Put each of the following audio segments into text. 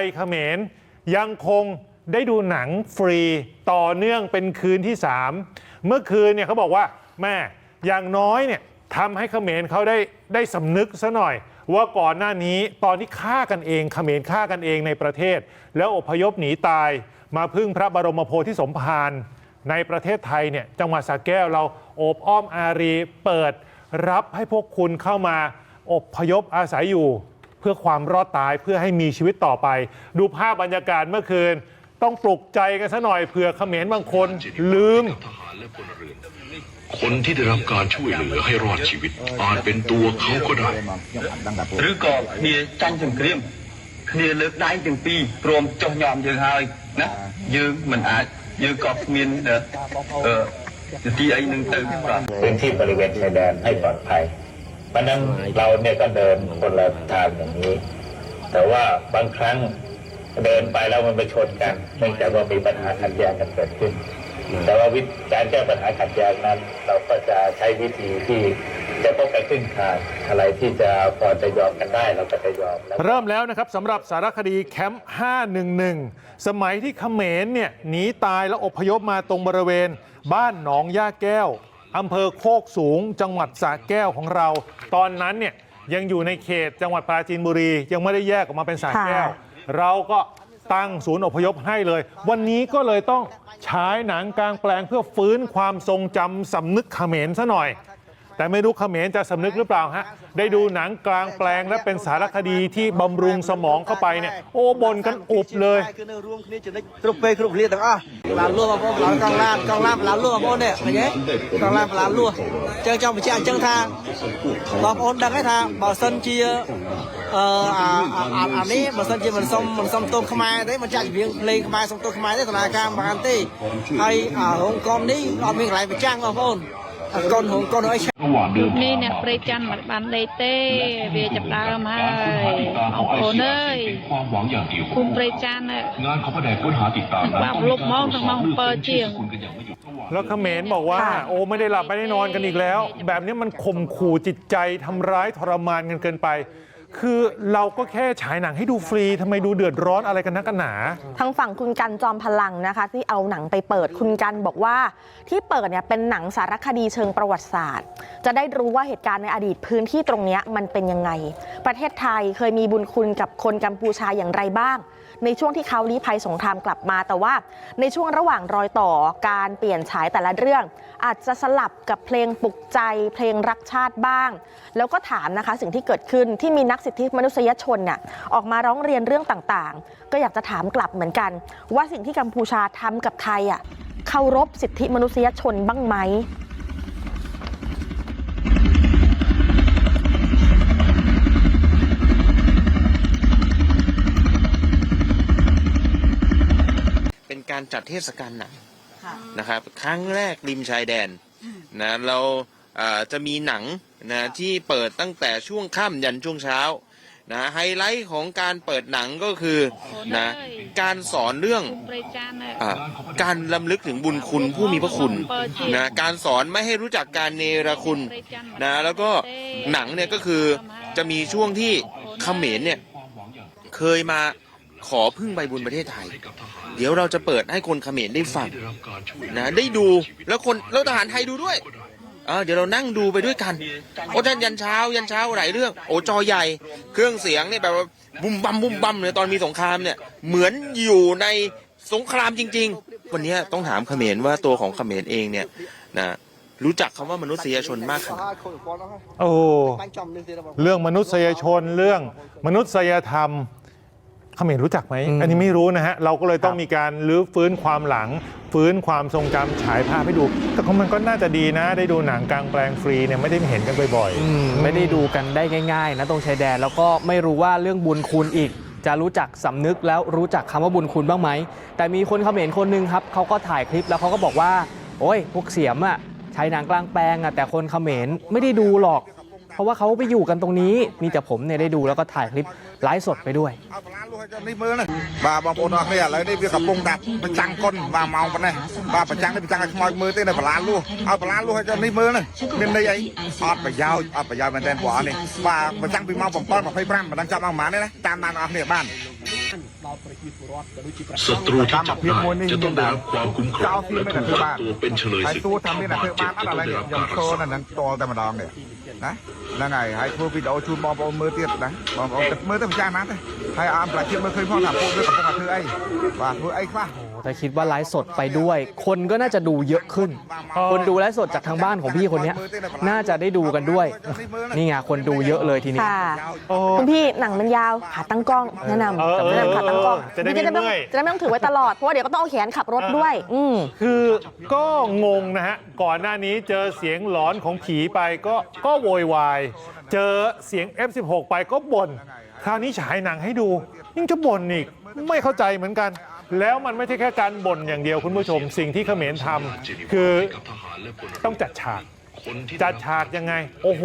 ยเขมร ยังคงได้ดูหนังฟรีต่อเนื่องเป็นคืนที่ 3 เมื่อคืนเนี่ยเขาบอกว่าแม่อย่างน้อยเนี่ยทำให้เขมรเขาได้ได้สำนึกซะหน่อย ว่าก่อนหน้านี้ตอนที่ฆ่ากันเองเขมรฆ่ากันเองในประเทศ แล้วอพยพหนีตายมาพึ่งพระบรมโพธิสมภารในประเทศไทยเนี่ยจังหวัดสระแก้วเราโอบอ้อมอารีเปิดรับให้พวกคุณเข้ามาอบพยพอาศัยอยู่ เพื่อความรอดตายเพื่อให้มีชีวิตต่อไป ดูภาพบรรยากาศเมื่อคืน ต้องปลุกใจกันซะหน่อยเผื่อเขมรบางคนลืม ทหารและพลเรือนคนที่ได้รับการช่วยเหลือให้รอดชีวิต อาจเป็นตัวเขาก็ได้ ឬក៏គ្នាចាញ់សង្គ្រាមគ្នាលើកដៃទាំងពីរព្រមចុះញោមយើងហើយណាយើងមិនអាចយើងក៏គ្មានអឺអឺនាទីអីនឹងទៅបាទ พื้นที่บริเวณชายแดนให้ปลอดภัย เพราะฉะนั้นเราเนี่ยก็เดินคนละทางอย่างนี้ แต่ว่าบางครั้งเดินไปแล้วมันไปชนกันเนื่องจากว่ามีปัญหาขัดแย้งกันเกิดขึ้น แต่ว่าวิธีการแก้ปัญหาขัดแย้งนั้น เราก็จะใช้วิธีที่จะพบกันครึ่งทางอะไรที่จะพอจะยอมกันได้เราก็จะยอมแล้วเริ่มแล้วนะครับสำหรับสารคดีแคมป์ 511 สมัยที่เขมรเนี่ยหนีตายแล้วอพยพมาตรงบริเวณ บ้านหนองย่าแก้ว อำเภอโคกสูง จังหวัดสระแก้วของเรา ตอนนั้นเนี่ยยังอยู่ในเขตจังหวัดปราจีนบุรี ยังไม่ได้แยกออกมาเป็นสระแก้วค่ะเราก็ตั้งศูนย์อพยพให้เลย วันนี้ก็เลยต้องฉายหนังกลางแปลงเพื่อฟื้นความทรงจำสำนึกเขมรซะหน่อย แต่ไม่รู้เขมรจะสำนึกหรือเปล่าฮะ ได้ดูหนังกลางแปลงและเป็นสารคดีที่บำรุงสมองเข้าไปเนี่ย โอ้บนกันอุบเลย គឺនៅរួមគ្នាចំណិចគ្រប់ពេលគ្រប់គ្នាទាំងអស់ឡានលួបងប្អូនឡានកង់ឡានកង់ឡានឡានលួបងប្អូននេះឃើញទេកង់ឡានឡានលួអញ្ចឹងចង់បញ្ជាក់អញ្ចឹងថាបងប្អូនដឹងហើយថាបើសិនជាអឺអាអាអាអានេះបើសិនជាមិនសុំមិនសុំទោសខ្មែរទេមិនចាក់ចម្រៀងភ្លេងខ្មែរសុំទោសខ្មែរទេតឡាការមិនបានទេហើយអារោងកុំនេះអត់មានកន្លែងបញ្ចាំងបងប្អូនអាកូនរោងកុនអី យុ จุดนี้เนี่ยปริจันมันบันเลเต้เบียจับตามาให้โอนเอ้ยคุณปริจันเนี่ยงานของแผนกค้หาติดตามปรับลูกมองทางมองเปิดเจียงแล้วเขมรบอกว่า โอ้ไม่ได้หลับไม่ได้นอนกันอีกแล้ว แบบนี้มันข่มขู่จิตใจทำร้ายทรมานกันเกินไป คือเราก็แค่ฉายหนังให้ดูฟรีทำไมดูเดือดร้อนอะไรกันนักกันหนา ทางฝั่งคุณกันจอมพลังนะคะ ที่เอาหนังไปเปิดคุณกันบอกว่า ที่เปิดเนี่ยเป็นหนังสารคดีเชิงประวัติศาสตร์ จะได้รู้ว่าเหตุการณ์ในอดีตพื้นที่ตรงนี้มันเป็นยังไง ประเทศไทยเคยมีบุญคุณกับคนกัมพูชาอย่างไรบ้าง ในช่วงที่เขาลี้ภัยสงครามกลับมา แต่ว่าในช่วงระหว่างรอยต่อการเปลี่ยนฉายแต่ละเรื่อง อาจจะสลับกับเพลงปลุกใจ เพลงรักชาติบ้าง แล้วก็ถามนะคะสิ่งที่เกิดขึ้นที่มีนักสิทธิมนุษยชนเนี่ยออกมาร้องเรียนเรื่องต่างๆ ก็อยากจะถามกลับเหมือนกัน ว่าสิ่งที่กัมพูชาทำกับไทยอะเคารพสิทธิมนุษยชนบ้างไหมเป็นการจัดเทศกาลหนังนะครับ ครั้งแรกริมชายแดนนะเราอ่า จะมีหนังนะที่เปิดตั้งแต่ช่วงค่ำยันช่วงเช้านะไฮไลท์ของการเปิดหนังก็คือนะการสอนเรื่องอการลำลึกถึงบุญคุณผู้มีพระคุณนะการสอนไม่ให้รู้จักการเนรคุณนะแล้วก็หนังเนี่ยก็คือจะมีช่วงที่เขมรเนี่ยเคยมาขอพึ่งใบบุญประเทศไทย เดี๋ยวเราจะเปิดให้คนเขมรได้ฟังนะได้ดูแล้วคนแล้วทหารไทยดูด้วย เดี๋ยวเรานั่งดูไปด้วยกัน โอ้ท่านยันเช้ายันเช้าหลายเรื่อง โอ้จอใหญ่ เครื่องเสียงเนี่ยแบบว่าบุมบัมบุมบัมเลยตอนมีสงครามเนี่ย เหมือนอยู่ในสงครามจริง ๆ วันนี้ต้องถามเขมรว่าตัวของเขมรเองเนี่ยนะรู้จักคำว่ามนุษยชนมากขนาดโอ้เรื่องมนุษยชนเรื่องมนุษยธรรมเขมรรู้จักไหม อันนี้ไม่รู้นะฮะ เราก็เลยต้องมีการลื้อฟื้นความหลัง ฟื้นความทรงจำฉายภาพให้ดู แต่ก็มันก็น่าจะดีนะ ได้ดูหนังกลางแปลงฟรีเนี่ยไม่ได้เห็นกันบ่อยอืมไม่ได้ดูกันได้ง่ายๆนะตรงชายแดนแล้วก็ไม่รู้ว่าเรื่องบุญคุณอีก จะรู้จักสำนึกแล้วรู้จักคำว่าบุญคุณบ้างไหม แต่มีคนเขมรคนหนึงครับเขาก็ถ่ายคลิปแล้วเขาก็บอกว่า โอ้ย พวกเสียมอะใช้หนังกลางแปลงอะแต่คนเขมรไม่ได้ดูหรอก เพราะว่าเขาไปอยู่กันตรงนี้ มีแต่ผมเนี่ยได้ดูแล้วก็ถ่ายคลิป ไลฟ์สดไปด้วย เอาปลาลูกให้เจ้านี่มือนะបាទបងប្អូនអរគ្នាឥឡូវនេះវាកំពុងតែប្រចាំងកុនបាទម៉ោងប៉ុណ្ណេះបាទប្រចាំងនេះប្រចាំងឲ្យខ្មោចមើលទេនៅបលាលួសឲ្យបលាលួសឲ្យเจ้าនេះមើលណាមានន័យអីអត់ប្រយោជន៍អត់ប្រយោជន៍មែនទែនព្រោះអស់នេះបាទប្រចាំងពីម៉ោង7:25មិនដឹងចាប់ម៉ោងប៉ុន្មានទេណាតាមដានអស់គ្នាបាន ศัตรูที่จับได้จะต้องได้รับความคุ้มครองและถูกวางตัวเป็นเฉลย ហើយ ศึก សួរថាមានអភិបាលអត់ឥឡូវខ្ញុំឈរនៅនឹងតលតែម្ដងនេះណា ហ្នឹងហើយហើយធ្វើវីដេអូជូនបងប្អូនមើលទៀតណាបងប្អូនគិតមើលទៅមិនចាស់ណាស់ទេហើយអមប្រជាជាតិមើលឃើញផងថាពួកវាកំពុងតែធ្វើអីបាទធ្វើអីខ្លះ แต่คิดว่าไลฟ์สดไปด้วย คนก็น่าจะดูเยอะขึ้น คนดูไลฟ์สดจากทางบ้านของพี่คนเนี้ยน่าจะได้ดูกันด้วย นี่ไงคนดูเยอะเลยทีนี้ ค่ะ โอ้ คุณพี่หนังมันยาวขาตั้งกล้องแนะน เออ ำแนะนำขาตั้งกล้อง จะได้ไม่ จะได้ เมื่อย จะได้ไม่ต้องถือไว้ตลอด เพราะว่าเดี๋ยวก็ต้องเอาแขนขับรถด้วย อืม คือก็งงนะฮะ ก่อนหน้านี้เจอเสียงหลอนของผีไปก็ก็โวยวาย เจอเสียง F16 ไปก็บ่นคราวนี้ฉายหนังให้ดูยังจะบ่นอีกไม่เข้าใจเหมือนกัน แล้วมันไม่ใช่แค่การบ่นอย่างเดียวคุณผู้ชม สิ่งที่เขมรทำคือต้องจัดฉากจัดฉากยังไง โอ้โห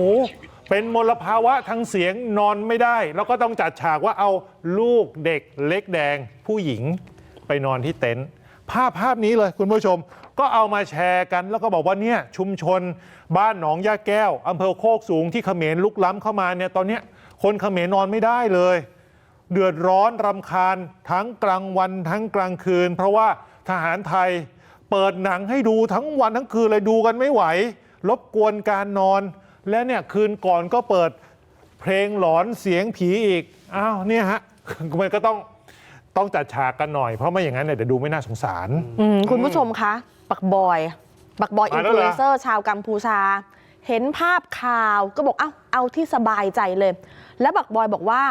เป็นมลภาวะทางเสียงนอนไม่ได้ แล้วก็ต้องจัดฉากว่าเอาลูกเด็กเล็กแดงผู้หญิงไปนอนที่เต็นท์ ภาพภาพนี้เลยคุณผู้ชม ก็เอามาแชร์กัน แล้วก็บอกว่าเนี่ยชุมชน บ้านหนองยาแก้วอำเภอโคกสูงที่เขมรลุกล้ำเข้ามาเนี่ยตอนเนี้ยคนเขมรนอนไม่ได้เลย เดือดร้อนรำคาญทั้งกลางวันทั้งกลางคืน เพราะว่าทหารไทยเปิดหนังให้ดูทั้งวันทั้งคืนเลยดูกันไม่ไหว รบกวนการนอน และเนี่ยคืนก่อนก็เปิดเพลงหลอนเสียงผีอีกอ้าวเนี่ยฮะมันก็ต้อง ต้องจัดฉากกันหน่อยเพราะไม่อย่างนั้นเนี่ยเดี๋ยวดูไม่น่าสงสาร อืมคุณผู้ชมคะบักบอยบักบอยอิมานแล้ฟวลูเหรอเอนเซอร์ชาวกัมพูชา เห็นภาพข่าวก็บอกเอาเอาที่สบายใจเลย แล้วบักบอยบอกว่า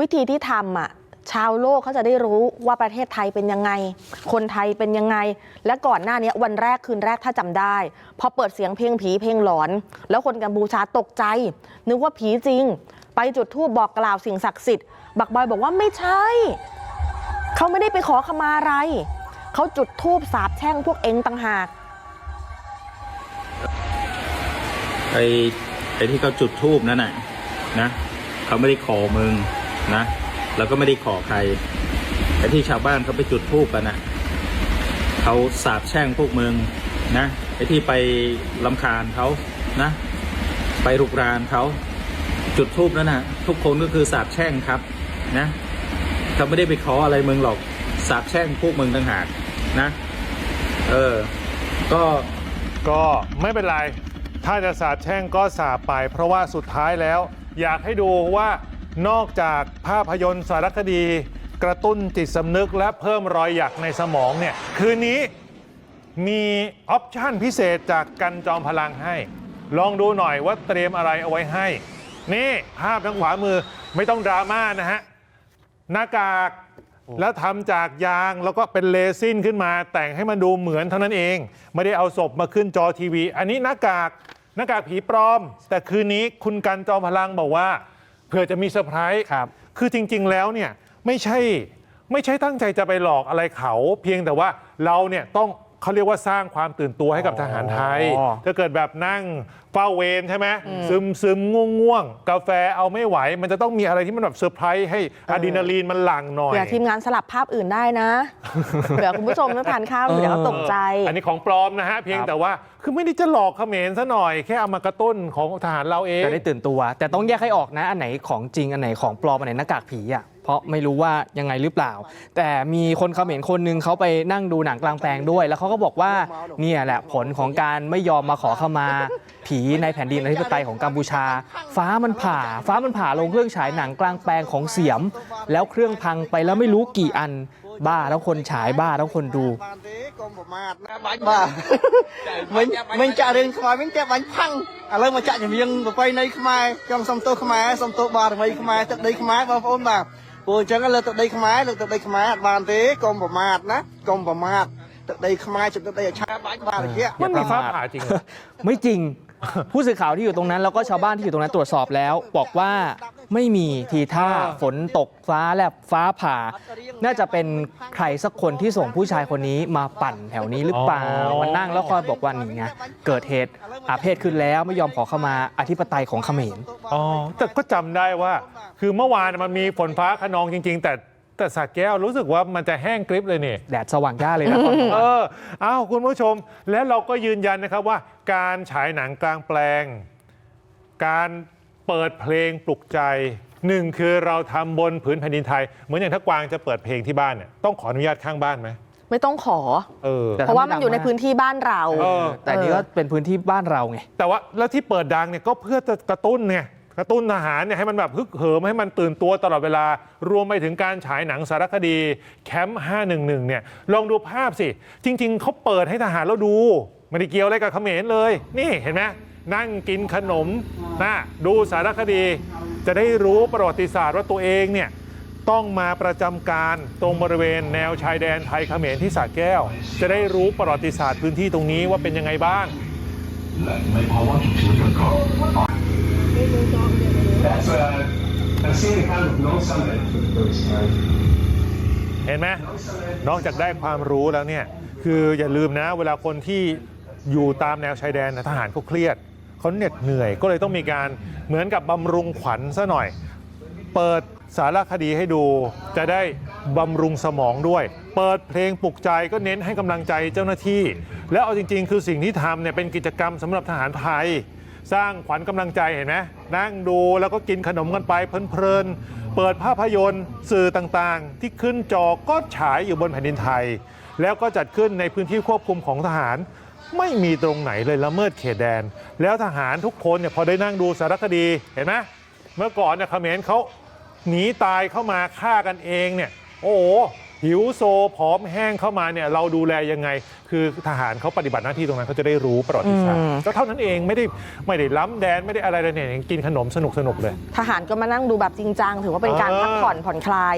วิธีที่ทำอะชาวโลกเขาจะได้รู้ว่าประเทศไทยเป็นยังไง คนไทยเป็นยังไง และก่อนหน้านี้วันแรกคืนแรกถ้าจำได้ พอเปิดเสียงเพลงผีเพลงหลอน แล้วคนกัมพูชาตกใจ นึกว่าผีจริง ไปจุดธูปบอกกล่าวสิ่งศักดิ์สิทธิ์ บักบอยบอกว่าไม่ใช่ เขาไม่ได้ไปขอขมาอะไร เขาจุดธูปสาบแช่งพวกเองต่างหากไอ้ไอ้ที่เขาจุดทูบนั่นน่ะนะเขาไม่ได้ขอมึงนะแล้วก็ไม่ได้ขอใครไอ้ที่ชาวบ้านเขาไปจุดทูบกันน่ะเขาสาบแช่งพวกมึงนะไอ้ที่ไปลำคาญเขานะ ไปรุกรานเขาจุดทูบนั่นน่ะทุกคนก็คือสาบแช่งครับนะ เขาไม่ได้ไปขออะไรมึงหรอกสาบแช่งพวกมึงต่างหากนะ เออ ก็ก็ไม่เป็นไร ถ้าจะสาบแช่งก็สาบไป เพราะว่าสุดท้ายแล้ว อยากให้ดูว่านอกจากภาพยนตร์สารคดี กระตุ้นจิตสำนึกและเพิ่มรอยหยักในสมองเนี่ย คืนนี้มีออปชั่นพิเศษจากกันจอมพลังให้ ลองดูหน่อยว่าเตรียมอะไรเอาไว้ให้ นี่ภาพทางขวามือไม่ต้องดราม่านะฮะ หน้ากาก แล้วทำจากยางแล้วก็เป็นเลซินขึ้นมา แต่งให้มันดูเหมือนเท่านั้นเอง ไม่ได้เอาศพมาขึ้นจอทีวี อันนี้หน้ากากหน้ากากผีปลอม แต่คืนนี้คุณกันจอมพลังบอกว่าเผื่อจะมีเซอร์ไพรส์ครับ คือจริง ๆ แล้วเนี่ยไม่ใช่ไม่ใช่ตั้งใจจะไปหลอกอะไรเขา เพียงแต่ว่าเราเนี่ยต้อง เขาเรียกว่าสร้างความตื่นตัวให้กับทหารไทย อ๋อ ถ้าเกิดแบบนั่งเฝ้าเวรใช่ไหมซึมซึมง่วงง่วงๆ กาแฟเอาไม่ไหว มันจะต้องมีอะไรที่มันแบบเซอร์ไพรส์ให้อะดรีนาลีนมันหลั่งหน่อย เผื่อทีมงานสลับภาพอื่นได้นะเผื่อคุณผู้ชมต้องทานข้าวอยู่เดี๋ยวเขาตกใจ อันนี้ของปลอมนะฮะ เพียงครับ แต่ว่าคือไม่ได้จะหลอกเขมรซะหน่อย แค่เอามากระตุ้นของทหารเราเอง จะได้ตื่นตัว แต่ต้องแยกให้ออกนะ อันไหนของจริง อันไหนของปลอม อันไหนหน้ากากผีอะ เพราะไม่รู้ว่ายังไงหรือเปล่า แต่มีคนเขมรคนหนึงเขาไปนั่งดูหนังกลางแปลงด้วย แล้วเขาก็บอกว่าเนี่ยแหละผลของการไม่ยอมมาขอขมา ผีในแผ่นดินอธิปไตยของกัมพูชา ฟ้ามันผ่า ฟ้ามันผ่าลงเครื่องฉายหนังกลางแปลงของเสียม แล้วเครื่องพังไปแล้วไม่รู้กี่อัน บ้าทั้งคนฉายบ้าทั้งคนดู បានទេកុំប្រមាថណាបាច់បាទមិញមិញចាក់រឿងខ្មោចមិញតែបាញ់ផាំងឥឡូវមកចាក់ចម្រៀងប្រពៃណីខ្មែរចង់សុំទោសខ្មែរសុំទោសបារមីខ្មែរទឹកដីខ្មែរបងប្អូនបាទ ព្រោះអញ្ចឹងលើទឹកដីខ្មែរលើទឹកដីខ្មែរអត់បានទេកុំប្រមាថណាកុំប្រមាថទឹកដីខ្មែរជាទឹកដីអាឆាបាច់បាទរយៈ มันมีฟ้าผ่าจริงเหรอ ไม่จริง ผู้สื่อข่าวที่อยู่ตรงนั้น แล้วก็ชาวบ้านที่อยู่ตรงนั้นตรวจสอบแล้ว บอกว่า ไม่มีทีท่าอ่าฝนตกฟ้าแลบฟ้าผ่า น่าจะเป็นใครสักคนที่ส่งผู้ชายคนนี้มาปั่นแถวนี้หรือเปล่ามันนั่งแล้วคอยบอกว่านี่ไงเกิดเหตุอาเพศขึ้นแล้วไม่ยอมขอเข้ามาอธิปไตยของเขมรอ๋อแต่ก็จำได้ว่า คือเมื่อวานมันมีฝนฟ้าขนองจริง ๆ แต่แต่สระแก้วรู้สึกว่ามันจะแห้งกริบเลยนี่แดดสว่างจ้าเลยนะตอนนี้เอออ้าวคุณผู้ชม และเราก็ยืนยันนะครับว่า การฉายหนังกลางแปลง การ เปิดเพลงปลุกใจหนึ่งคือเราทำบนผืนแผ่นดินไทย เหมือนอย่างถ้ากวางจะเปิดเพลงที่บ้านเนี่ยต้องขออนุญาตข้างบ้านไหมไม่ต้องขอ เออ แต่ เพราะว่ามันอยู่ในพื้นที่บ้านเรา เออ แต่นี่ก็เป็นพื้นที่บ้านเราไง แต่ว่าแล้วที่เปิดดังเนี่ยก็เพื่อจะกระตุ้นไงกระตุ้นทหารเนี่ยให้มันแบบฮึกเหิมให้มันตื่นตัวตลอดเวลา รวมไปถึงการฉายหนังสารคดีแคมป์511เนี่ยลองดูภาพสิ จริง ๆเขาเปิดให้ทหารเราดูไม่ได้เกี่ยวอะไรกับเขมรเลย นี่เห็นไหม นั่งกินขนมนะดูสารคดี จะได้รู้ประวัติศาสตร์ว่าตัวเองเนี่ยต้องมาประจำการตรงบริเวณแนวชายแดนไทยเขมรที่สระแก้ว จะได้รู้ประวัติศาสตร์พื้นที่ตรงนี้ว่าเป็นยังไงบ้างเห็นไหมนอกจากได้ความรู้แล้วเนี่ย คืออย่าลืมนะ เวลาคนที่อยู่ตามแนวชายแดนนะทหารเขาเครียด เขาเหน็ดเหนื่อย ก็เลยต้องมีการเหมือนกับบำรุงขวัญซะหน่อย เปิดสารคดีให้ดู จะได้บำรุงสมองด้วย เปิดเพลงปลุกใจก็เน้นให้กำลังใจเจ้าหน้าที่ แล้วเอาจริง ๆ คือสิ่งที่ทำเนี่ยเป็นกิจกรรมสำหรับทหารไทย สร้างขวัญกำลังใจเห็นไหมนั่งดูแล้วก็กินขนมกันไปเพลินๆเปิดภาพยนตร์สื่อต่างๆ ที่ขึ้นจอก็ฉายอยู่บนแผ่นดินไทย แล้วก็จัดขึ้นในพื้นที่ควบคุมของทหาร ไม่มีตรงไหนเลยละเมิดเขตแดน แล้วทหารทุกคนเนี่ยพอได้นั่งดูสารคดีเห็นไหมเมื่อก่อนเนี่ยเขมรเขาหนีตายเข้ามาฆ่ากันเองเนี่ยโอ้โหหิวโซผอมแห้งเข้ามาเนี่ยเราดูแลยังไง คือทหารเขาปฏิบัติหน้าที่ตรงนั้นเขาจะได้รู้ประวัติศาสตร์อืมก็เท่านั้นเองไม่ได้ไม่ได้ล้ำแดนไม่ได้อะไรเลยเนี่ยยังกินขนมสนุกสนุกๆเลย ทหารก็มานั่งดูแบบจริงจังถือว่าเป็นการเออพักผ่อนผ่อนคลาย